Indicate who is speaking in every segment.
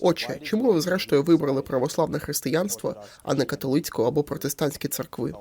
Speaker 1: Отче, чому ви зрештою вибрали православне християнство, а не католицьку або протестантські церкви?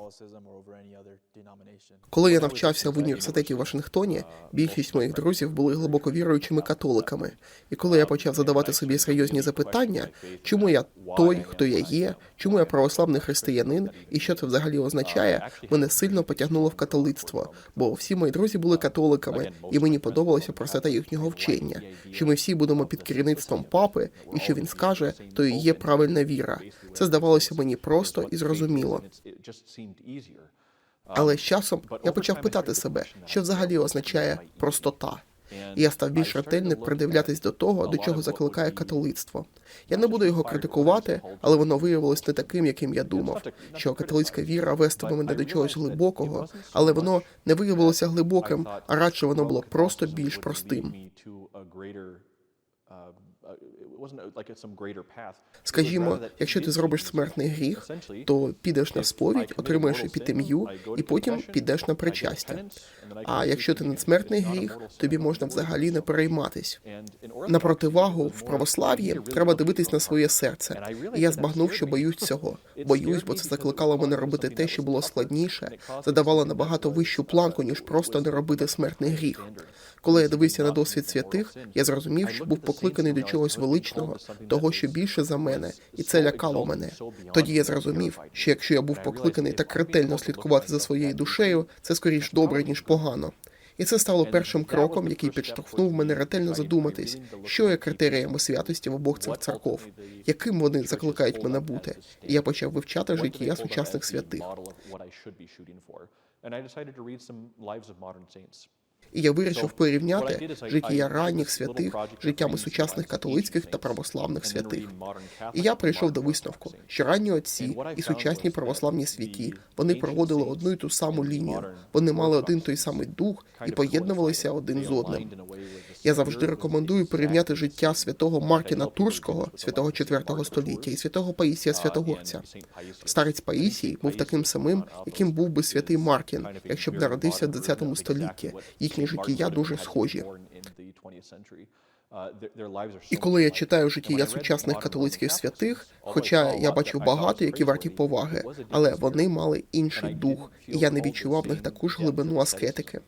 Speaker 1: Коли я навчався в університеті в Вашингтоні, більшість моїх друзів були глибоко віруючими католиками. І коли я почав задавати собі серйозні запитання, чому я той, хто я є, чому я православний християнин, і що це взагалі означає, мене сильно потягнуло в католицтво, бо всі мої друзі були католиками, і мені подобалося простота їхнього вчення, що ми всі будемо під керівництвом папи, і що він скаже, то і є правильна віра. Це здавалося мені просто і зрозуміло. Але з часом я почав питати себе, що взагалі означає простота. І я став більш ретельно придивлятись до того, до чого закликає католицтво. Я не буду його критикувати, але воно виявилось не таким, яким я думав. Що католицька віра вестиме мене до чогось глибокого, але воно не виявилося глибоким, а радше воно було просто більш простим. Скажімо, якщо ти зробиш смертний гріх, то підеш на сповідь, отримаєш епітемію, і потім підеш на причастя. А якщо ти не смертний гріх, тобі можна взагалі не перейматись. На противагу в православ'ї треба дивитись на своє серце. І я збагнув, що боюсь цього. Боюсь, бо це закликало мене робити те, що було складніше, задавало набагато вищу планку, ніж просто не робити смертний гріх. Коли я дивився на досвід святих, я зрозумів, що був покликаний до чогось величного, того, що більше за мене, і це лякало мене. Тоді я зрозумів, що якщо я був покликаний так ретельно слідкувати за своєю душею, це скоріш добре ніж погано. І це стало першим кроком, який підштовхнув мене ретельно задуматись, що є критеріями святості в обох цих церков, яким вони закликають мене бути. І я почав вивчати життя сучасних святих. І я вирішив порівняти життя ранніх святих життями сучасних католицьких та православних святих. І я прийшов до висновку, що ранні отці і сучасні православні святі вони проводили одну і ту саму лінію. Вони мали один той самий дух і поєднувалися один з одним. Я завжди рекомендую порівняти життя святого Мартіна Турського, святого 4 століття, і святого Паїсія Святогорця. Старець Паїсій був таким самим, яким був би святий Мартін, якщо б народився в 20 столітті. Їхні життя дуже схожі. І коли я читаю життя сучасних католицьких святих, хоча я бачив багато, які варті поваги, але вони мали інший дух, і я не відчував в них таку ж глибину аскетики.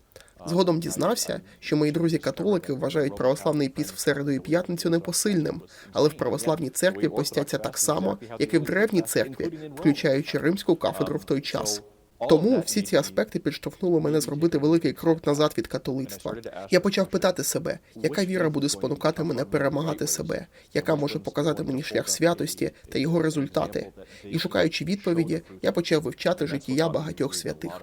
Speaker 1: Згодом дізнався, що мої друзі-католики вважають православний піст в середу і п'ятницю непосильним, але в православній церкві постяться так само, як і в древній церкві, включаючи римську кафедру в той час. Тому всі ці аспекти підштовхнули мене зробити великий крок назад від католицтва. Я почав питати себе, яка віра буде спонукати мене перемагати себе, яка може показати мені шлях святості та його результати. І шукаючи відповіді, я почав вивчати життя багатьох святих.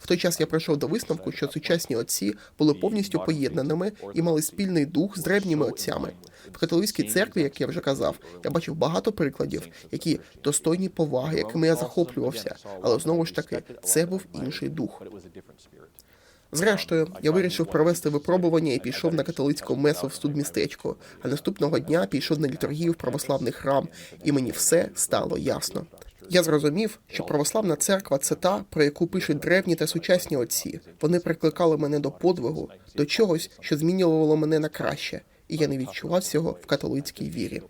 Speaker 1: В той час я прийшов до висновку, що сучасні отці були повністю поєднаними і мали спільний дух з древніми отцями. В католицькій церкві, як я вже казав, я бачив багато прикладів, які достойні поваги, якими я захоплювався, але знову ж таки це був інший дух. Зрештою, я вирішив провести випробування і пішов на католицьку месу в студмістечку. А наступного дня пішов на літургію в православний храм, і мені все стало ясно. Я зрозумів, що православна церква це та, про яку пишуть древні та сучасні отці. Вони прикликали мене до подвигу, до чогось, що змінювало мене на краще, і я не відчував цього в католицькій вірі.